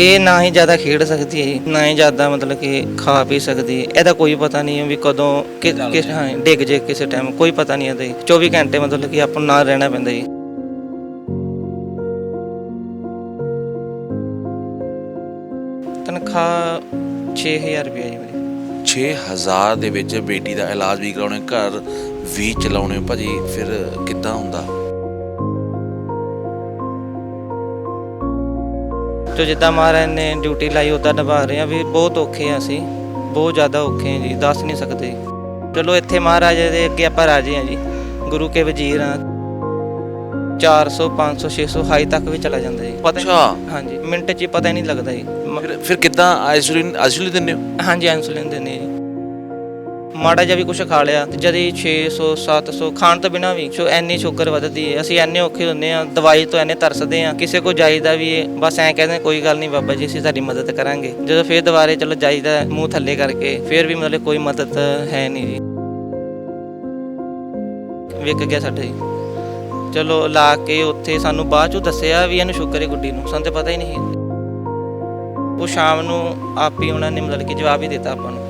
ਇਹ ਨਾ ਹੀ ਜ਼ਿਆਦਾ ਖੇਡ ਸਕਦੀ ਹੈ ਨਾ ਹੀ ਜ਼ਿਆਦਾ ਮਤਲਬ ਕਿ ਖਾ ਪੀ ਸਕਦੀ ਹੈ। ਇਹਦਾ ਕੋਈ ਪਤਾ ਨਹੀਂ ਹੈ ਵੀ ਕਦੋਂ ਕਿ ਕਿਸ ਹਾਂ। ਡਿੱਗ ਜੇ ਕਿਸੇ ਟਾਈਮ ਕੋਈ ਪਤਾ ਨਹੀਂ ਇਹਦਾ ਜੀ। 24 ਘੰਟੇ ਮਤਲਬ ਕਿ ਆਪਾਂ ਨੂੰ ਨਾਲ ਰਹਿਣਾ ਪੈਂਦਾ ਜੀ। ਤਨਖਾਹ 6000 ਰੁਪਏ ਜੀ ਮੇਰੀ। 6000 ਦੇ ਵਿੱਚ ਬੇਟੀ ਦਾ ਇਲਾਜ ਵੀ ਕਰਾਉਣੇ ਘਰ ਵੀ ਚਲਾਉਣੇ। ਭਾਜੀ ਫਿਰ ਕਿੱਦਾਂ ਹੁੰਦਾ? ਜੋ ਜਿੱਦਾਂ ਮਹਾਰਾਜ ਨੇ ਡਿਊਟੀ ਲਾਈ ਉਦਾਂ ਨਿਭਾ ਰਹੇ ਆ ਵੀ ਬਹੁਤ ਔਖੇ ਆ ਅਸੀਂ। ਬਹੁਤ ਜ਼ਿਆਦਾ ਔਖੇ ਆ ਜੀ ਦੱਸ ਨਹੀਂ ਸਕਦੇ। ਚਲੋ ਇੱਥੇ ਮਹਾਰਾਜ ਦੇ ਅੱਗੇ ਆਪਾਂ ਰਾਜੀ ਆ ਜੀ। ਗੁਰੂ ਕੇ ਵਜ਼ੀਰ ਆ 400 500 600 ਹਾਈ ਤੱਕ ਵੀ ਚਲਾ ਜਾਂਦਾ ਜੀ। ਪਤਾ ਹੀ- ਅੱਛਾ। ਹਾਂਜੀ ਮਿੰਟ 'ਚ ਹੀ ਪਤਾ ਹੀ ਨਹੀਂ ਲੱਗਦਾ ਜੀ। ਮ- ਫਿਰ ਫਿਰ ਕਿੱਦਾਂ ਆਈਸੋਲੇਨ ਆਈਸੋਲੇਨ ਦਿੰਦੇ ਹੋ? ਹਾਂਜੀ ਇਨਸੂਲਿਨ ਦਿੰਦੇ ਜੀ। ਮਾੜਾ ਜਿਹਾ ਵੀ ਕੁਝ ਖਾ ਲਿਆ ਤੇ ਜਦ ਹੀ 600 700 ਖਾਣ ਤੋਂ ਬਿਨਾ ਵੀ ਸੋ ਐਨੀ ਸ਼ੂਗਰ ਵੱਧਦੀ ਹੈ। ਅਸੀਂ ਐਨੇ ਔਖੇ ਹੁੰਦੇ ਆ ਦਵਾਈ ਤੋਂ ਐਨੇ ਤਰਸਦੇ ਆ ਕਿਸੇ ਕੋ ਜਾਈਦਾ ਵੀ ਹੈ, ਬਸ ਐਂ ਕਹਿੰਦੇ ਕੋਈ ਗੱਲ ਨਹੀਂ ਬਾਬਾ ਜੀ ਅਸੀਂ ਤੁਹਾਡੀ ਮਦਦ ਕਰਾਂਗੇ। ਜਦੋਂ ਫੇਰ ਦੁਬਾਰੇ ਚਲੋ ਜਾਈਦਾ ਮੂੰਹ ਥੱਲੇ ਕਰਕੇ ਫੇਰ ਵੀ ਮਤਲਬ ਕੋਈ ਮਦਦ ਹੈ ਨਹੀਂ ਜੀ। ਵਿਕ ਗਿਆ ਸਾਡਾ ਜੀ। ਚਲੋ ਲਾ ਕੇ ਉੱਥੇ ਸਾਨੂੰ ਬਾਅਦ ਚੋਂ ਦੱਸਿਆ ਵੀ ਇਹਨੂੰ ਸ਼ੂਗਰ ਹੈ ਗੁੱਡੀ ਨੂੰ ਸਾਨੂੰ ਤਾਂ ਪਤਾ ਹੀ ਨਹੀਂ ਉਹ ਸ਼ਾਮ ਨੂੰ ਆਪ ਹੀ ਉਹਨਾਂ ਨੇ ਮਤਲਬ ਕਿ ਜਵਾਬ ਹੀ ਦਿੱਤਾ ਆਪਾਂ ਨੂੰ।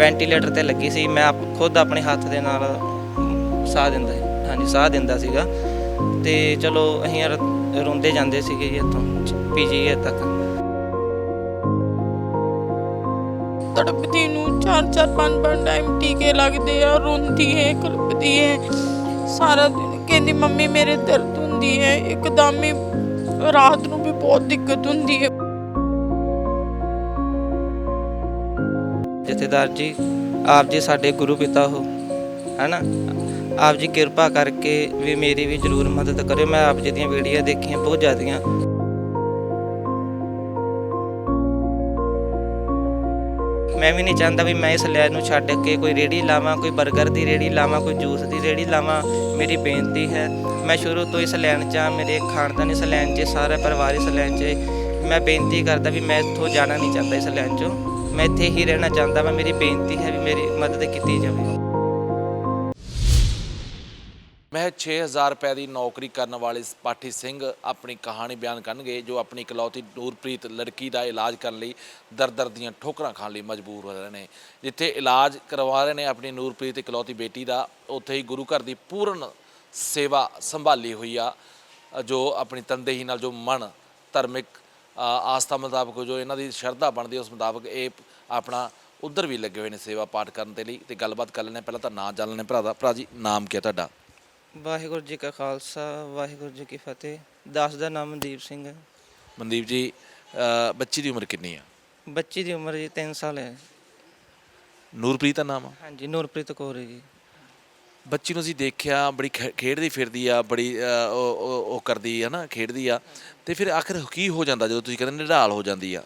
ਵੈਂਟੀਲੇਟਰ ਤੇ ਲੱਗੀ ਸੀ, ਮੈਂ ਆਪ ਖੁਦ ਆਪਣੇ ਹੱਥ ਦੇ ਨਾਲ ਸਾਹ ਦਿੰਦਾ ਸੀ, ਹਾਂਜੀ, ਸਾਹ ਦਿੰਦਾ ਸੀਗਾ। ਤੇ ਚਲੋ, ਅਸੀਂ ਰ- ਰੋਂਦੇ ਜਾਂਦੇ ਸੀਗੇ ਜੀ ਇੱਥੋਂ, ਪੀਜੀਏ ਤੱਕ। ਤੜਪਦੀ ਨੂੰ ਚਾਰ ਚਾਰ, ਪੰਜ ਪੰਜ ਟਾਈਮ ਟੀਕੇ ਲੱਗਦੇ ਆ, ਰੋਂਦੀ ਹੈ ਕਲਪਦੀ ਹੈ ਸਾਰਾ ਦਿਨ ਕਹਿੰਦੀ, ਮੰਮੀ, ਮੇਰੇ ਦਰਦ ਹੁੰਦੀ ਹੈ ਇੱਕਦਮ ਹੀ ਰਾਤ ਨੂੰ ਵੀ ਬਹੁਤ ਦਿੱਕਤ ਹੁੰਦੀ ਹੈ ਜਥੇਦਾਰ ਜੀ, ਆਪ ਜੀ ਸਾਡੇ ਗੁਰੂ ਪਿਤਾ ਹੋ, ਹੈਨਾ? ਆਪ ਜੀ ਕਿਰਪਾ ਕਰਕੇ ਵੀ ਮੇਰੀ ਵੀ ਜ਼ਰੂਰ ਮਦਦ ਕਰਿਓ। ਮੈਂ ਆਪ ਜੀ ਦੀਆਂ ਵੀਡੀਓ ਦੇਖੀਆਂ, ਬਹੁਤ ਜ਼ਿਆਦੀਆਂ। ਮੈਂ ਵੀ ਨਹੀਂ ਚਾਹੁੰਦਾ ਵੀ ਮੈਂ ਇਸ ਲੈਣ ਨੂੰ ਛੱਡ ਕੇ ਕੋਈ ਰੇੜੀ ਲਾਵਾਂ, ਕੋਈ 버ਗਰ ਦੀ ਰੇੜੀ ਲਾਵਾਂ, ਕੋਈ ਜੂਸ ਦੀ ਰੇੜੀ ਲਾਵਾਂ। ਮੇਰੀ ਬੇਨਤੀ ਹੈ, ਮੈਂ ਸ਼ੁਰੂ ਤੋਂ ਇਸ ਲੈਣ 'ਚ ਹਾਂ, ਮੇਰੇ ਖਾਨਦਾਨ ਇਸ ਲੈਣ 'ਚ, ਸਾਰਾ ਪਰਿਵਾਰ ਇਸ ਲੈਣ 'ਚ। ਮੈਂ ਬੇਨਤੀ ਕਰਦਾ ਵੀ ਮੈਂ ਇੱਥੋਂ ਜਾਣਾ ਨਹੀਂ ਚਾਹੁੰਦਾ ਇਸ ਲੈਣ 'ਚੋਂ। ਮੈਂ ਇੱਥੇ ਹੀ ਰਹਿਣਾ ਚਾਹੁੰਦਾ ਮੈਂ ਮੇਰੀ ਬੇਨਤੀ ਹੈ ਵੀ ਮੇਰੀ ਮਦਦ ਕੀਤੀ ਜਾਵੇ। ਮੈਂ 6000 ਰੁਪਏ ਦੀ ਨੌਕਰੀ ਕਰਨ ਵਾਲੇ ਪਾਠੀ ਸਿੰਘ ਆਪਣੀ ਕਹਾਣੀ ਬਿਆਨ ਕਰਨਗੇ, ਜੋ ਆਪਣੀ ਇਕਲੌਤੀ ਨੂਰਪ੍ਰੀਤ ਲੜਕੀ ਦਾ ਇਲਾਜ ਕਰਨ ਲਈ ਦਰ-ਦਰ ਦੀਆਂ ਠੋਕਰਾਂ ਖਾਣ ਲਈ ਮਜਬੂਰ ਹੋ ਰਹੇ ਨੇ। ਜਿੱਥੇ ਇਲਾਜ ਕਰਵਾ ਰਹੇ ਨੇ ਆਪਣੀ ਨੂਰਪ੍ਰੀਤ, ਇਕਲੌਤੀ ਬੇਟੀ ਦਾ, ਉੱਥੇ ਹੀ ਗੁਰੂ ਘਰ ਦੀ ਪੂਰਨ ਸੇਵਾ ਸੰਭਾਲੀ ਹੋਈ ਆ, ਜੋ ਆਪਣੀ ਤਨਦੇਹੀ ਨਾਲ ਜੋ ਮਨ ਧਾਰਮਿਕ ਆਸਥਾ ਮੁਤਾਬਕ ਜੋ ਇਹਨਾਂ ਦੀ ਸ਼ਰਧਾ ਬਣਦੀ ਉਸ ਮੁਤਾਬਕ ਇਹ ਆਪਣਾ ਉਧਰ ਵੀ ਲੱਗੇ ਹੋਏ ਨੇ ਸੇਵਾ ਪਾਠ ਕਰਨ ਦੇ ਲਈ ਤੇ ਗੱਲਬਾਤ ਕਰ ਲੈਣੇ ਪਹਿਲਾਂ ਤਾਂ ਨਾਂ ਜਾਣ ਲੈਣੇ ਭਰਾ ਦਾ ਭਰਾ ਜੀ ਨਾਮ ਕੀ ਹੈ ਤੁਹਾਡਾ? ਵਾਹਿਗੁਰੂ ਜੀ ਕਾ ਖਾਲਸਾ ਵਾਹਿਗੁਰੂ ਜੀ ਕੀ ਫਤਿਹ। ਦਾਸ ਦਾ ਨਾਮ ਮਨਦੀਪ ਸਿੰਘ ਹੈ। ਮਨਦੀਪ ਜੀ ਬੱਚੀ ਦੀ ਉਮਰ ਕਿੰਨੀ ਆ? ਬੱਚੀ ਦੀ ਉਮਰ ਜੀ 3 ਸਾਲ ਹੈ। ਨੂਰਪ੍ਰੀਤ ਦਾ ਨਾਮ ਆ? ਹਾਂਜੀ ਨੂਰਪ੍ਰੀਤ ਕੌਰ ਹੈ ਜੀ। ਬੱਚੀ ਨੂੰ ਅਸੀਂ ਦੇਖਿਆ ਬੜੀ ਖੇ- ਖੇਡਦੀ ਫਿਰਦੀ ਆ ਬੜੀ ਅ, ਉਹ ਉਹ- ਉਹ ਕਰਦੀ ਆ ਨਾ ਖੇਡਦੀ ਆ। ਤੇ ਫਿਰ ਆਖਰ ਕੀ ਹੋ ਜਾਂਦਾ ਜਦੋਂ ਤੁਸੀਂ ਕਹਿੰਦੇ ਨਿਢਾਲ ਹੋ ਜਾਂਦੀ ਆ?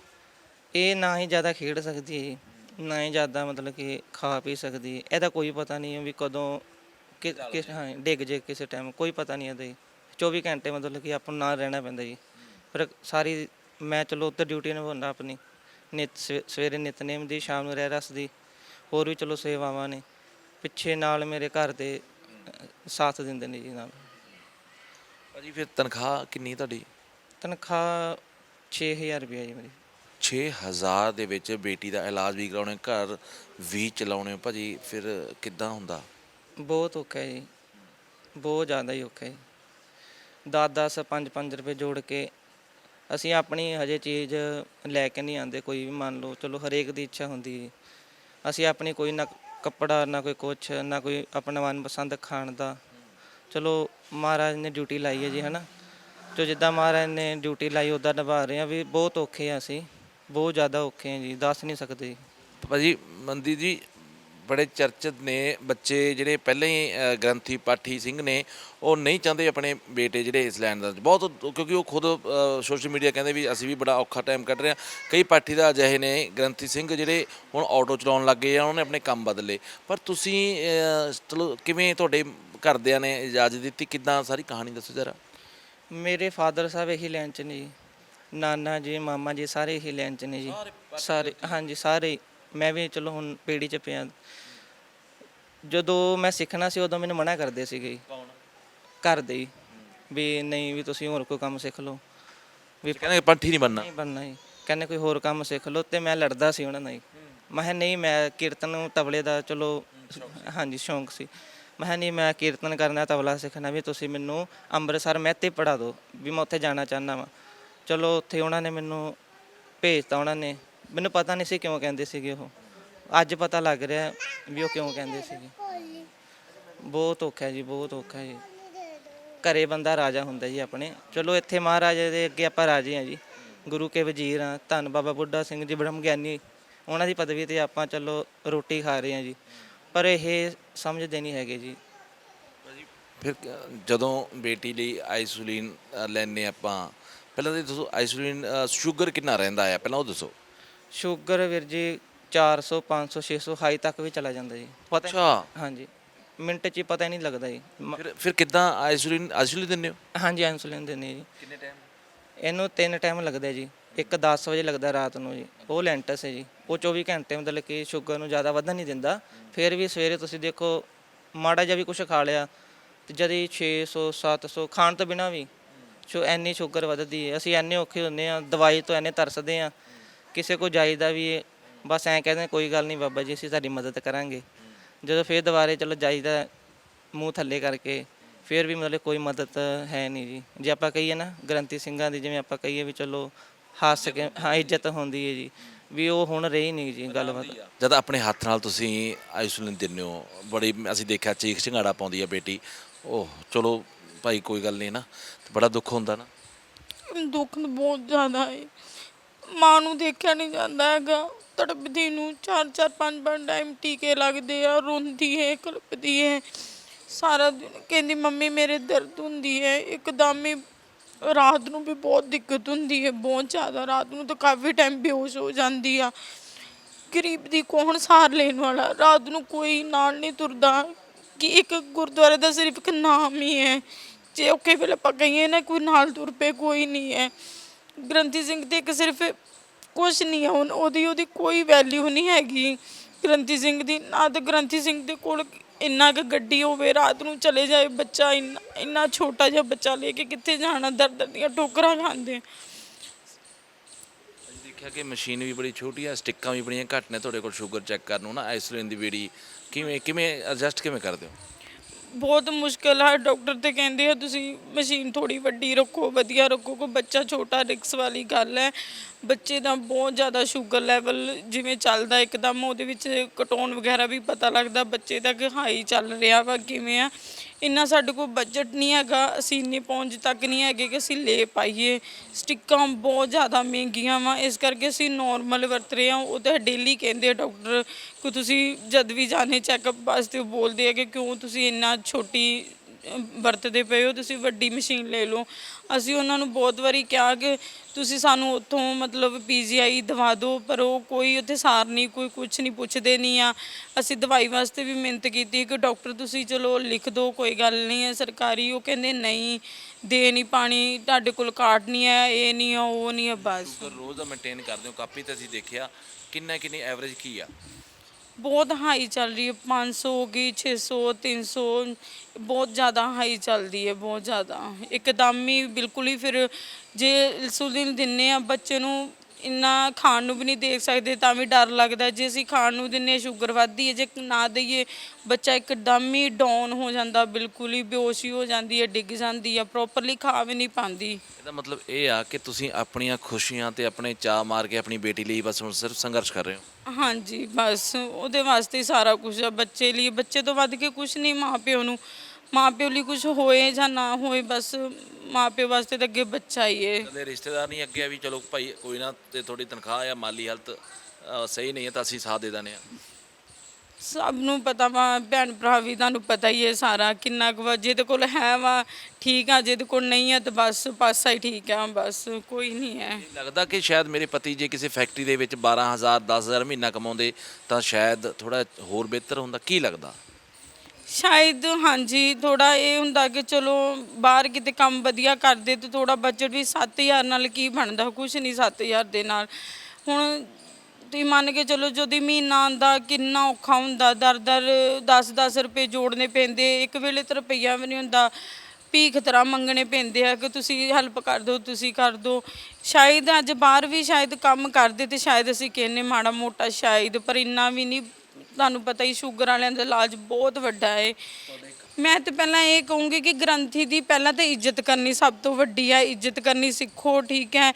ਇਹ ਨਾ ਹੀ ਜ਼ਿਆਦਾ ਖੇਡ ਸਕਦੀ ਹੈ ਜੀ, ਨਾ ਹੀ ਜ਼ਿਆਦਾ ਮਤਲਬ ਕਿ ਖਾ ਪੀ ਸਕਦੀ ਹੈ ਇਹਦਾ ਕੋਈ ਪਤਾ ਨਹੀਂ ਹੈ ਵੀ ਕਦੋਂ ਕਿ ਕਿਸ ਹਾਂ ਡਿੱਗ ਜੇ ਕਿਸੇ ਟਾਈਮ ਕੋਈ ਪਤਾ ਨਹੀਂ ਇਹਦਾ। ਜੀ 24 ਘੰਟੇ ਮਤਲਬ ਕਿ ਆਪਾਂ ਨੂੰ ਨਾਲ ਰਹਿਣਾ ਪੈਂਦਾ ਜੀ। ਫਿਰ ਸਾਰੀ ਮੈਂ ਚਲੋ ਉੱਧਰ ਡਿਊਟੀ ਨਿਭਾਉਂਦਾ ਆਪਣੀ ਨਿਤ ਸਵੇ- ਸਵੇਰੇ ਨਿਤਨੇਮ ਦੀ ਸ਼ਾਮ ਨੂੰ ਰਹਿ ਰਸ ਦੀ ਹੋਰ ਵੀ ਚਲੋ ਸੇਵਾਵਾਂ ਨੇ। ਪਿੱਛੇ ਨਾਲ ਮੇਰੇ ਘਰ ਦੇ ਸਾਥ ਦਿੰਦੇ ਨੇ ਜੀ ਨਾਲ। ਭਾਜੀ ਫਿਰ ਤਨਖਾਹ ਕਿੰਨੀ ਤੁਹਾਡੀ? ਤਨਖਾਹ 6000 ਰੁਪਏ ਜੀ ਮੇਰੀ। 6000 ਦੇ ਵਿੱਚ ਬੇਟੀ ਦਾ ਇਲਾਜ ਵੀ ਕਰਾਉਣੇ ਘਰ ਵੀ ਚਲਾਉਣੇ ਭਾਜੀ ਫਿਰ ਕਿੱਦਾਂ ਹੁੰਦਾ? ਬਹੁਤ ਔਖਾ ਹੈ ਜੀ। ਬਹੁਤ ਜ਼ਿਆਦਾ ਹੀ ਔਖਾ ਹੈ 10-10 5-5 ਰੁਪਏ ਜੋੜ ਕੇ ਅਸੀਂ ਆਪਣੀ ਹਜੇ ਚੀਜ਼ ਲੈ ਕੇ ਨਹੀਂ ਆਂਦੇ ਕੋਈ ਵੀ ਮੰਨ ਲਓ ਚਲੋ ਹਰੇਕ ਦੀ ਇੱਛਾ ਹੁੰਦੀ ਹੈ ਅਸੀਂ ਆਪਣੀ ਕੋਈ ਨਾ ਕੱਪੜਾ, ਨਾ ਕੋਈ ਕੁਛ, ਨਾ ਕੋਈ ਆਪਣਾ ਮਨਪਸੰਦ ਖਾਣ ਦਾ। ਚਲੋ, ਮਹਾਰਾਜ ਨੇ ਡਿਊਟੀ ਲਾਈ ਹੈ ਜੀ, ਹਨਾ? ਜੋ ਜਿੱਦਾਂ ਮਹਾਰਾਜ ਨੇ ਡਿਊਟੀ ਲਾਈ ਉਦਾਂ ਨਿਭਾ ਰਹੇ ਆ ਵੀ ਬਹੁਤ ਔਖੇ ਆ ਅਸੀਂ। ਬਹੁਤ ਜ਼ਿਆਦਾ ਔਖੇ ਆ ਜੀ, ਦੱਸ ਨਹੀਂ ਸਕਦੇ। ਜੀ। ਭਾਜੀ ਮੰਦੀ ਜੀ ਬੜੇ ਚਰਚਿਤ ਨੇ ਬੱਚੇ ਜਿਹੜੇ ਪਹਿਲਾਂ ਹੀ ਗ੍ਰੰਥੀ ਪਾਠੀ ਸਿੰਘ ਨੇ ਉਹ ਨਹੀਂ ਚਾਹੁੰਦੇ ਆਪਣੇ ਬੇਟੇ ਜਿਹੜੇ ਇਸ ਲੈਣ ਦਾ। ਬਹੁਤ ਕਿਉਂਕਿ ਉਹ ਖੁਦ ਸੋਸ਼ਲ ਮੀਡੀਆ ਕਹਿੰਦੇ ਵੀ ਅਸੀਂ ਵੀ ਬੜਾ ਔਖਾ ਟਾਈਮ ਕੱਢ ਰਹੇ ਹਾਂ। ਕਈ ਪਾਠੀ ਦਾ ਅਜਿਹੇ ਨੇ ਗ੍ਰੰਥੀ ਸਿੰਘ ਜਿਹੜੇ ਹੁਣ ਆਟੋ ਚਲਾਉਣ ਲੱਗ ਗਏ ਆ ਉਹਨਾਂ ਨੇ ਆਪਣੇ ਕੰਮ ਬਦਲੇ। ਪਰ ਤੁਸੀਂ ਚਲੋ ਕਿਵੇਂ ਤੁਹਾਡੇ ਘਰਦਿਆਂ ਨੇ ਇਜਾਜ਼ਤ ਦਿੱਤੀ? ਕਿੱਦਾਂ? ਸਾਰੀ ਕਹਾਣੀ ਦੱਸੋ ਜਰਾ। ਮੇਰੇ ਫਾਦਰ ਸਾਹਿਬ ਇਹੀ ਲਾਈਨ ਚ ਨੇ ਜੀ। ਨਾਨਾ ਜੀ ਮਾਮਾ ਜੀ ਸਾਰੇ ਇਹੀ ਲਾਈਨ ਚ ਨੇ ਜੀ। ਸਾਰੇ ਹਾਂਜੀ ਸਾਰੇ। ਮੈਂ ਵੀ ਚਲੋ ਹੁਣ ਪੀੜੀ ਚ ਪਿਆ। ਜਦੋਂ ਮੈਂ ਸਿੱਖਣਾ ਸੀ ਉਦੋਂ ਮੈਨੂੰ ਮਨਾ ਕਰਦੇ ਸੀਗੇ। ਕੌਣ? ਘਰ ਦੇ ਹੀ ਵੀ ਨਹੀਂ ਵੀ ਤੁਸੀਂ ਹੋਰ ਕੋਈ ਕੰਮ ਸਿੱਖ ਲਓ। ਵੀ ਕਹਿੰਦੇ ਪੰਠੀ ਨਹੀਂ ਬਣਨਾ। ਨਹੀਂ ਬਣਨਾ ਜੀ। ਕਹਿੰਦੇ ਕੋਈ ਹੋਰ ਕੰਮ ਸਿੱਖ ਲਓ। ਤੇ ਮੈਂ ਲੜਦਾ ਸੀ ਉਹਨਾਂ ਨਾਲ ਹੀ। ਮੈਂ ਕਿਹਾ ਨਹੀਂ ਮੈਂ ਕੀਰਤਨ ਤਬਲੇ ਦਾ ਚਲੋ ਹਾਂਜੀ ਸ਼ੌਂਕ ਸੀ। ਮੈਂ ਕਿਹਾ ਨਹੀਂ ਮੈਂ ਕੀਰਤਨ ਕਰਨਾ ਤਬਲਾ ਸਿੱਖਣਾ ਵੀ ਤੁਸੀਂ ਮੈਨੂੰ ਅੰਮ੍ਰਿਤਸਰ ਮਹਿਤੇ ਪੜਾ ਦਿਓ। ਵੀ ਮੈਂ ਉੱਥੇ ਜਾਣਾ ਚਾਹੁੰਦਾ ਵਾਂ। ਚਲੋ ਉੱਥੇ ਉਹਨਾਂ ਨੇ ਮੈਨੂੰ ਭੇਜਤਾ ਉਹਨਾਂ ਨੇ। ਮੈਨੂੰ ਪਤਾ ਨਹੀਂ ਸੀ ਕਿਉਂ ਕਹਿੰਦੇ ਸੀਗੇ ਉਹ। ਅੱਜ ਪਤਾ ਲੱਗ ਰਿਹਾ ਵੀ ਉਹ ਕਿਉਂ ਕਹਿੰਦੇ ਸੀਗੇ। ਬਹੁਤ ਔਖਾ ਜੀ ਬਹੁਤ ਔਖਾ ਜੀ। ਘਰੇ ਬੰਦਾ ਰਾਜਾ ਹੁੰਦਾ ਜੀ ਆਪਣੇ। ਚਲੋ ਇੱਥੇ ਮਹਾਰਾਜੇ ਦੇ ਅੱਗੇ ਆਪਾਂ ਰਾਜੇ ਆ ਜੀ। ਗੁਰੂ ਕੇ ਵਜ਼ੀਰ ਆ ਧੰਨ ਬਾਬਾ ਬੁੱਢਾ ਸਿੰਘ ਜੀ ਬ੍ਰਹਮ ਗਿਆਨੀ ਉਹਨਾਂ ਦੀ ਪਦਵੀ ਤੇ ਆਪਾਂ ਚਲੋ ਰੋਟੀ ਖਾ ਰਹੇ ਆ ਜੀ। ਪਰ ਇਹ ਸਮਝਦੇ ਨਹੀਂ ਹੈਗੇ ਜੀ। ਫਿਰ ਜਦੋਂ ਬੇਟੀ ਲਈ ਆਈਸੋਲੀਨ ਅ, ਲੈਂਦੇ ਆਪਾਂ। ਪਹਿਲਾਂ ਤਾਂ ਦੱਸੋ ਆਈਸੋਲੀਨ ਸ਼ੂਗਰ ਕਿੰਨਾ ਰਹਿੰਦਾ ਹੈ ਪਹਿਲਾਂ ਉਹ ਦੱਸੋ। ਸ਼ੂਗਰ ਵੀਰ ਜੀ 400 500 600 ਹਾਈ ਤੱਕ ਵੀ ਚਲਾ ਜਾਂਦਾ ਜੀ। ਪਤਾ ਹੀ- ਅੱਛਾ ਹਾਂਜੀ। ਮਿੰਟ 'ਚ ਹੀ ਪਤਾ ਹੀ ਨਹੀਂ ਲੱਗਦਾ ਜੀ। ਮ- ਫਿਰ ਫਿਰ ਕਿੱਦਾਂ ਆਈਸੋਲੀਨ ਆਈਸੋਲੀਨ ਦਿੰਦੇ ਹੋ? ਹਾਂਜੀ ਇਨਸੂਲਿਨ ਦਿੰਦੇ ਜੀ। ਕਿੰਨੇ ਟਾਈਮ ਇਹਨੂੰ ਤਿੰਨ ਟਾਈਮ ਲੱਗਦਾ ਜੀ। ਇੱਕ 10 ਵਜੇ ਲੱਗਦਾ ਰਾਤ ਨੂੰ ਜੀ। ਉਹ ਲੈਂਟਸ ਹੈ ਜੀ। ਉਹ 24 ਘੰਟੇ ਮਤਲਬ ਕਿ ਸ਼ੂਗਰ ਨੂੰ ਜ਼ਿਆਦਾ ਵਧਣ ਨਹੀਂ ਦਿੰਦਾ। ਫਿਰ ਵੀ ਸਵੇਰੇ ਤੁਸੀਂ ਦੇਖੋ ਮਾੜਾ ਜਿਹਾ ਵੀ ਕੁਝ ਖਾ ਲਿਆ। ਤੇ ਜਦ ਹੀ 600 700 ਖਾਣ ਤੋਂ ਬਿਨਾ ਵੀ। ਸ਼ੋ ਐਨੀ ਸ਼ੂਗਰ ਵੱਧਦੀ ਹੈ। ਅਸੀਂ ਐਨੇ ਔਖੇ ਹੁੰਦੇ ਆ ਦਵਾਈ ਤੋਂ ਐਨੇ ਤਰਸਦੇ ਆ ਕਿਸੇ ਕੋ ਜਾਈਦਾ ਵੀ ਹੈ, ਬਸ ਐਂ ਕਹਿੰਦੇ ਕੋਈ ਗੱਲ ਨਹੀਂ ਬਾਬਾ ਜੀ ਅਸੀਂ ਤੁਹਾਡੀ ਮਦਦ ਕਰਾਂਗੇ। ਜਦੋਂ ਫਿਰ ਦੁਬਾਰੇ ਚਲੋ ਜਾਈਦਾ ਮੂੰਹ ਥੱਲੇ ਕਰਕੇ ਫਿਰ ਵੀ ਮਤਲਬ ਕੋਈ ਮਦਦ ਹੈ ਨਹੀਂ ਜੀ। ਜੇ ਆਪਾਂ ਕਹੀਏ ਨਾ ਗ੍ਰੰਥੀ ਸਿੰਘਾਂ ਦੀ ਜਿਵੇਂ ਆਪਾਂ ਕਹੀਏ ਵੀ ਚਲੋ ਹੱਸ ਕੇ ਹਾਂ ਇੱਜ਼ਤ ਹੁੰਦੀ ਹੈ ਜੀ ਵੀ ਉਹ ਹੁਣ ਰਹੀ ਨਹੀਂ ਜੀ ਗੱਲਬਾਤ। ਜਦ ਆਪਣੇ ਹੱਥ ਨਾਲ ਤੁਸੀਂ ਆਈਸੋਲੀਨ ਦਿੰਦੇ ਹੋ ਬੜੀ ਅਸੀਂ ਦੇਖਿਆ ਚੀਖ ਚਿੰਗਾੜਾ ਪਾਉਂਦੀ ਹੈ ਬੇਟੀ। ਉਹ ਚਲੋ ਭਾਈ ਕੋਈ ਗੱਲ ਨਹੀਂ ਨਾ ਤੇ ਬੜਾ ਦੁੱਖ ਹੁੰਦਾ ਨਾ। ਦੁੱਖ ਤਾਂ ਬਹੁਤ ਜ਼ਿਆਦਾ ਹੈ ਮਾਂ ਨੂੰ ਦੇਖਿਆ ਨਹੀਂ ਜਾਂਦਾ ਹੈਗਾ। ਤੜਪਦੀ ਨੂੰ ਚਾਰ ਚਾਰ, ਪੰਜ ਪੰਜ ਟਾਈਮ ਟੀਕੇ ਲੱਗਦੇ ਆ, ਰੋਂਦੀ ਹੈ ਕਲਪਦੀ ਹੈ। ਸਾਰਾ ਦਿਨ ਕਹਿੰਦੀ, ਮੰਮੀ, ਮੇਰੇ ਦਰਦ ਹੁੰਦੀ ਹੈ। ਇੱਕਦਮ ਹੀ ਰਾਤ ਨੂੰ ਵੀ ਬਹੁਤ ਦਿੱਕਤ ਹੁੰਦੀ ਹੈ, ਬਹੁਤ ਜ਼ਿਆਦਾ। ਰਾਤ ਨੂੰ ਤਾਂ ਕਾਫੀ ਟਾਈਮ ਬੇਹੋਸ਼ ਹੋ ਜਾਂਦੀ ਆ। ਗਰੀਬ ਦੀ ਕੌਣ ਸਾਰ ਲੈਣ ਵਾਲਾ? ਰਾਤ ਨੂੰ ਕੋਈ ਨਾਲ ਨਹੀਂ ਤੁਰਦਾ। ਕਿ ਇੱਕ ਗੁਰਦੁਆਰੇ ਦਾ ਸਿਰਫ ਇੱਕ ਨਾਮ ਹੀ ਹੈ। ਜੇ ਔਖੇ ਵੇਲੇ ਆਪਾਂ ਕਹੀਏ ਨਾ, ਕੋਈ ਨਾਲ ਤੁਰ ਪਏ, ਕੋਈ ਨਹੀਂ ਹੈ। ਗ੍ਰੰਥੀ ਸਿੰਘ ਤੇ ਇੱਕ ਸਿਰਫ ਕੁਛ ਨਹੀਂ ਹੈ ਹੁਣ ਉਹਦੀ ਉਹਦੀ ਕੋਈ ਵੈਲਿਊ ਨਹੀਂ ਹੈਗੀ। ਗ੍ਰੰਥੀ ਸਿੰਘ ਦੀ, ਨਾ ਤਾਂ ਗ੍ਰੰਥੀ ਸਿੰਘ ਦੇ ਕੋਲ ਇੰਨਾ ਕੁ ਗੱਡੀ ਹੋਵੇ, ਰਾਤ ਨੂੰ ਚਲੇ ਜਾਏ ਬੱਚਾ, ਇੰਨਾ ਇੰਨਾ ਛੋਟਾ ਜਿਹਾ ਬੱਚਾ ਲੈ ਕੇ ਕਿੱਥੇ ਜਾਣਾ ਦਰ ਦੀਆਂ ਠੋਕਰਾਂ ਖਾਂਦੇ। ਅਸੀਂ ਦੇਖਿਆ ਕਿ ਮਸ਼ੀਨ ਵੀ ਬੜੀ ਛੋਟੀ ਆ, ਸਟਿੱਕਾਂ ਵੀ ਬੜੀਆਂ ਘੱਟ ਨੇ, ਤੁਹਾਡੇ ਕੋਲ ਸ਼ੂਗਰ ਚੈੱਕ ਕਰਨ ਨੂੰ ਨਾ ਆਈਸੋਲੀਨ ਦੀ ਬੀੜੀ, ਕਿਵੇਂ ਕਿਵੇਂ ਐਡਜਸਟ ਕਿਵੇਂ ਕਰਦੇ ਹੋ? ਬਹੁਤ ਮੁਸ਼ਕਲ ਹੈ ਡਾਕਟਰ ਤੇ ਕਹਿੰਦੇ ਆ, ਤੁਸੀਂ ਮਸ਼ੀਨ ਥੋੜੀ ਵੱਡੀ ਰੱਖੋ, ਵਧੀਆ ਰੱਖੋ ਕੋ ਬੱਚਾ ਛੋਟਾ ਰਿਕਸ ਵਾਲੀ ਗੱਲ ਹੈ। ਬੱਚੇ ਦਾ ਬਹੁਤ ਜ਼ਿਆਦਾ ਸ਼ੂਗਰ ਲੈਵਲ ਜਿਵੇਂ ਚੱਲਦਾ ਇੱਕਦਮ, ਉਹਦੇ ਵਿੱਚ ਕਟਾਉਣ ਵਗੈਰਾ ਵੀ ਪਤਾ ਲੱਗਦਾ। ਬੱਚੇ ਦਾ ਕਿ ਹਾਈ ਚੱਲ ਰਿਹਾ ਵਾ, ਕਿਵੇਂ ਆ? ਇੰਨਾ ਸਾਡੇ ਕੋਲ ਬਜਟ ਨਹੀਂ ਹੈਗਾ, ਅਸੀਂ ਇੰਨੀ ਪਹੁੰਚ ਤੱਕ ਨਹੀਂ ਹੈਗੇ ਕਿ ਅਸੀਂ ਲੈ ਪਾਈਏ। ਸਟਿੱਕਾਂ ਬਹੁਤ ਜ਼ਿਆਦਾ ਮਹਿੰਗੀਆਂ ਵਾ, ਇਸ ਕਰਕੇ ਅਸੀਂ ਨੋਰਮਲ ਵਰਤ ਰਹੇ ਹਾਂ। ਉਹ ਤਾਂ ਡੇਲੀ ਕਹਿੰਦੇ ਆ ਡਾਕਟਰ ਕਿ ਤੁਸੀਂ ਜਦ ਵੀ ਜਾਣੇ ਚੈੱਕਅਪ ਵਾਸਤੇ ਉਹ ਬੋਲਦੇ ਆ ਕਿ ਕਿਉਂ ਤੁਸੀਂ ਇੰਨਾ ਛੋਟੀ ਵਰਤਦੇ ਪਏ ਹੋ, ਤੁਸੀਂ ਵੱਡੀ ਮਸ਼ੀਨ ਲੈ ਲਓ। ਅਸੀਂ ਉਹਨਾਂ ਨੂੰ ਬਹੁਤ ਵਾਰੀ ਕਿਹਾ ਕਿ ਤੁਸੀਂ ਸਾਨੂੰ ਉੱਥੋਂ ਮਤਲਬ ਪੀਜੀਆਈ ਦਵਾ ਦਿਓ, ਪਰ ਉਹ ਕੋਈ ਉੱਥੇ ਸਾਰ ਨਹੀਂ, ਕੋਈ ਕੁਝ ਨਹੀਂ ਪੁੱਛਦੇ ਨਹੀਂ ਆ। ਅਸੀਂ ਦਵਾਈ ਵਾਸਤੇ ਵੀ ਮਿਹਨਤ ਕੀਤੀ ਕਿ ਡਾਕਟਰ ਤੁਸੀਂ ਚਲੋ ਲਿਖ ਦਿਓ, ਕੋਈ ਗੱਲ ਨਹੀਂ ਹੈ ਸਰਕਾਰੀ। ਉਹ ਕਹਿੰਦੇ, ਨਹੀਂ, ਦੇ ਨਹੀਂ ਪਾਣੀ, ਤੁਹਾਡੇ ਕੋਲ ਕਾਰਡ ਨਹੀਂ ਹੈ, ਇਹ ਨਹੀਂ ਹੈ, ਉਹ ਨਹੀਂ ਆ ਬਸ। ਸ਼ੂਗਰ ਰੋਜ਼ ਦਾ ਮੇਨਟੇਨ ਕਰਦੇ ਹੋ, ਕਾਪੀ ਤੇ ਅਸੀਂ ਦੇਖਿਆ। ਕਿੰਨਾ ਕਿੰਨੀ ਐਵਰੇਜ ਕੀ ਆ? ਬਹੁਤ ਹਾਈ ਚੱਲ ਰਹੀ ਹੈ 500 ਹੋ ਗਈ 600 300 ਬਹੁਤ ਜ਼ਿਆਦਾ ਹਾਈ ਚੱਲਦੀ ਹੈ, ਬਹੁਤ ਜ਼ਿਆਦਾ। ਇੱਕਦਮ ਹੀ ਬਿਲਕੁਲ ਹੀ ਫਿਰ ਜੇ ਇਨਸੂਲਿਨ ਦਿੰਨੇ ਆ ਬੱਚੇ ਨੂੰ ਇੰਨਾ ਖਾਣ ਨੂੰ ਵੀ ਨਹੀਂ ਦੇਖ ਸਕਦੇ ਤਾਂ ਵੀ ਡਰ ਲੱਗਦਾ ਜੇ ਅਸੀਂ ਖਾਣ ਨੂੰ ਦਿੰਨੇ ਸ਼ੂਗਰ ਵੱਧਦੀ ਹੈ ਜੇ ਨਾ ਦਈਏ ਬੱਚਾ ਇੱਕਦਮ ਹੀ ਡਾਊਨ ਹੋ ਜਾਂਦਾ ਬਿਲਕੁਲ ਹੀ ਬੇਹੋਸ਼ੀ ਹੋ ਜਾਂਦੀ ਹੈ ਡਿੱਗ ਜਾਂਦੀ ਹੈ ਪ੍ਰੋਪਰਲੀ ਖਾ ਵੀ ਨਹੀਂ ਪਾਉਂਦੀ। ਇਹਦਾ ਮਤਲਬ ਇਹ ਆ ਕਿ ਤੁਸੀਂ ਆਪਣੀਆਂ ਖੁਸ਼ੀਆਂ ਤੇ ਆਪਣੇ ਚਾਅ ਮਾਰ ਕੇ ਆਪਣੀ ਬੇਟੀ ਲਈ ਬਸ ਹੁਣ ਸਿਰਫ ਸੰਘਰਸ਼ ਕਰ ਰਹੇ ਹੋ? ਹਾਂਜੀ ਬਸ ਉਹਦੇ ਵਾਸਤੇ ਹੀ ਸਾਰਾ ਕੁਝ ਆ ਬੱਚੇ ਲਈ ਬੱਚੇ ਤੋਂ ਵੱਧ ਕੇ ਕੁਝ ਨਹੀਂ ਮਾਪਿਓ ਨੂੰ। ਮਾਪਿਓ ਲਈ ਕੁਝ ਹੋਏ ਜਾਂ ਨਾ ਹੋਏ ਬਸ ਮਾਪਿਓ ਵਾਸਤੇ ਤਾਂ ਅੱਗੇ ਬੱਚਾ ਹੀ ਏ। ਕਦੇ ਰਿਸ਼ਤੇਦਾਰ ਨਹੀਂ ਅੱਗੇ ਆ ਵੀ ਚਲੋ ਭਾਈ ਕੋਈ ਨਾ ਤੇ ਤੁਹਾਡੀ ਤਨਖਾਹ ਆ ਮਾਲੀ ਹਾਲਤ ਅ, ਸਹੀ ਨਹੀਂ ਹੈ ਤਾਂ ਅਸੀਂ ਸਾਥ ਦੇ ਦਾਨੇ ਆ ਸਭ ਨੂੰ ਪਤਾ ਵਾ ਭੈਣ ਭਰਾ ਵੀ ਤੁਹਾਨੂੰ ਪਤਾ ਹੀ ਹੈ ਸਾਰਾ ਕਿੰਨਾ ਕੁ ਵਾ ਜਿਹਦੇ ਕੋਲ ਹੈ ਵਾ ਠੀਕ ਆ ਜਿਹਦੇ ਕੋਲ ਨਹੀਂ ਹੈ ਤਾਂ ਬਸ ਪਾਸਾ ਹੀ ਠੀਕ ਆ ਬਸ ਕੋਈ ਨਹੀਂ ਹੈ। ਲੱਗਦਾ ਕਿ ਸ਼ਾਇਦ ਮੇਰੇ ਪਤੀ ਜੇ ਕਿਸੇ ਫੈਕਟਰੀ ਦੇ ਵਿੱਚ 12000 10000 ਮਹੀਨਾ ਕਮਾਉਂਦੇ ਤਾਂ ਸ਼ਾਇਦ ਥੋੜਾ ਹੋਰ ਬਿਹਤਰ ਹੁੰਦਾ ਕੀ ਲੱਗਦਾ? ਸ਼ਾਇਦ, ਹਾਂਜੀ ਥੋੜਾ ਇਹ ਹੁੰਦਾ ਕਿ ਚਲੋ ਬਾਹਰ ਕਿਤੇ ਕੰਮ ਵਧੀਆ ਕਰਦੇ ਤੇ ਥੋੜਾ ਬਜਟ ਵੀ 7000 ਨਾਲ ਕੀ ਬਣਦਾ, ਕੁਛ ਨਹੀਂ 7000 ਦੇ ਨਾਲ। ਹੁਣ ਤੁਸੀਂ ਮੰਨ ਕੇ ਚਲੋ ਜਦੋਂ ਮਹੀਨਾ ਆਉਂਦਾ ਕਿੰਨਾ ਔਖਾ ਹੁੰਦਾ, ਦਰ ਦਰ 10-10 ਰੁਪਏ ਜੋੜਨੇ ਪੈਂਦੇ, ਇੱਕ ਵੇਲੇ ਤਾਂ ਰੁਪਈਆ ਵੀ ਨਹੀਂ ਹੁੰਦਾ। ਭੀਖ ਤਰ੍ਹਾਂ ਮੰਗਣੇ ਪੈਂਦੇ ਆ ਕਿ ਤੁਸੀਂ ਹੈਲਪ ਕਰ ਦਿਓ ਤੁਸੀਂ ਕਰ ਦਿਓ ਸ਼ਾਇਦ ਅੱਜ ਬਾਹਰ ਵੀ ਸ਼ਾਇਦ ਕੰਮ ਕਰਦੇ ਤੇ ਸ਼ਾਇਦ ਅਸੀਂ ਕਹਿੰਨੇ ਮਾੜਾ ਮੋਟਾ ਸ਼ਾਇਦ, ਪਰ ਇੰਨਾ ਵੀ ਨਹੀਂ ਤੁਹਾਨੂੰ ਪਤਾ ਹੀ ਸ਼ੂਗਰ ਵਾਲਿਆਂ ਦਾ ਇਲਾਜ ਬਹੁਤ ਵੱਡਾ ਹੈ ਮੈਂ ਤੇ ਪਹਿਲਾਂ ਇਹ ਕਹੂੰਗੀ ਕਿ ਗ੍ਰੰਥੀ ਦੀ ਪਹਿਲਾਂ ਤਾਂ ਇੱਜ਼ਤ ਕਰਨੀ ਸਭ ਤੋਂ ਵੱਡੀ ਹੈ ਇੱਜ਼ਤ ਕਰਨੀ ਸਿੱਖੋ, ਠੀਕ ਹੈ।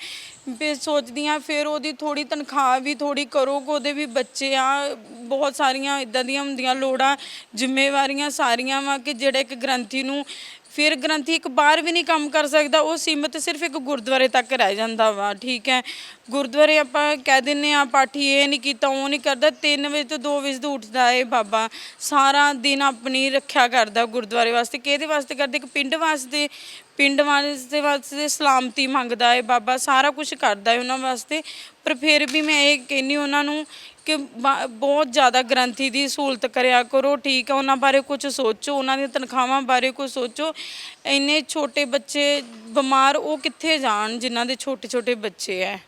ਵੀ ਸੋਚਦੀ ਹਾਂ ਫਿਰ ਉਹਦੀ ਥੋੜੀ ਤਨਖਾਹ ਵੀ ਥੋੜੀ ਕਰੋ, ਕਿ ਉਹਦੇ ਵੀ ਬੱਚੇ ਆ, ਬਹੁਤ ਸਾਰੀਆਂ ਇਦਾਂ ਦੀਆਂ ਹੁੰਦੀਆਂ ਲੋੜਾਂ, ਜ਼ਿੰਮੇਵਾਰੀਆਂ ਸਾਰੀਆਂ ਵਾ ਕਿ ਜਿਹੜੇ ਇੱਕ ਗ੍ਰੰਥੀ ਨੂੰ ਫਿਰ ਗ੍ਰੰਥੀ ਇੱਕ ਬਾਹਰ ਵੀ ਨਹੀਂ ਕੰਮ ਕਰ ਸਕਦਾ, ਉਹ ਸੀਮਤ ਸਿਰਫ ਇੱਕ ਗੁਰਦੁਆਰੇ ਤੱਕ ਰਹਿ ਜਾਂਦਾ ਵਾ, ਠੀਕ ਹੈ। ਗੁਰਦੁਆਰੇ ਆਪਾਂ ਕਹਿ ਦਿੰਨੇ ਆ ਪਾਠੀ ਇਹ ਨਹੀਂ ਕੀਤਾ, ਉਹ ਨਹੀਂ ਕਰਦਾ 3 ਵਜੇ ਤੋਂ 2 ਵਜੇ ਤੋਂ ਉੱਠਦਾ ਏ ਬਾਬਾ। ਸਾਰਾ ਦਿਨ ਆਪਣੀ ਰੱਖਿਆ ਕਰਦਾ ਗੁਰਦੁਆਰੇ ਵਾਸਤੇ, ਕਿਹਦੇ ਵਾਸਤੇ ਕਰਦੇ? ਇੱਕ ਪਿੰਡ ਵਾਸਤੇ ਪਿੰਡ ਵਾਸਤੇ ਵਾਸਤੇ ਸਲਾਮਤੀ ਮੰਗਦਾ ਏ ਬਾਬਾ, ਸਾਰਾ ਕੁਝ ਕਰਦਾ ਏ ਉਹਨਾਂ ਵਾਸਤੇ। ਪਰ ਫਿਰ ਵੀ ਮੈਂ ਇਹ ਕਹਿੰਨੀ ਉਹਨਾਂ ਨੂੰ ਕਿ ਬਾ- ਬਹੁਤ ਜ਼ਿਆਦਾ ਗ੍ਰੰਥੀ ਦੀ ਸਹੂਲਤ ਕਰਿਆ ਕਰੋ, ਠੀਕ ਹੈ ਉਹਨਾਂ ਬਾਰੇ ਕੁਝ ਸੋਚੋ, ਉਹਨਾਂ ਦੀਆਂ ਤਨਖਾਹਾਂ ਬਾਰੇ ਕੁਝ ਸੋਚੋ। ਇੰਨੇ ਛੋਟੇ ਬੱਚੇ ਬਿਮਾਰ ਉਹ ਕਿੱਥੇ ਜਾਣ ਜਿਨ੍ਹਾਂ ਦੇ ਛੋਟੇ ਛੋਟੇ ਬੱਚੇ ਹੈ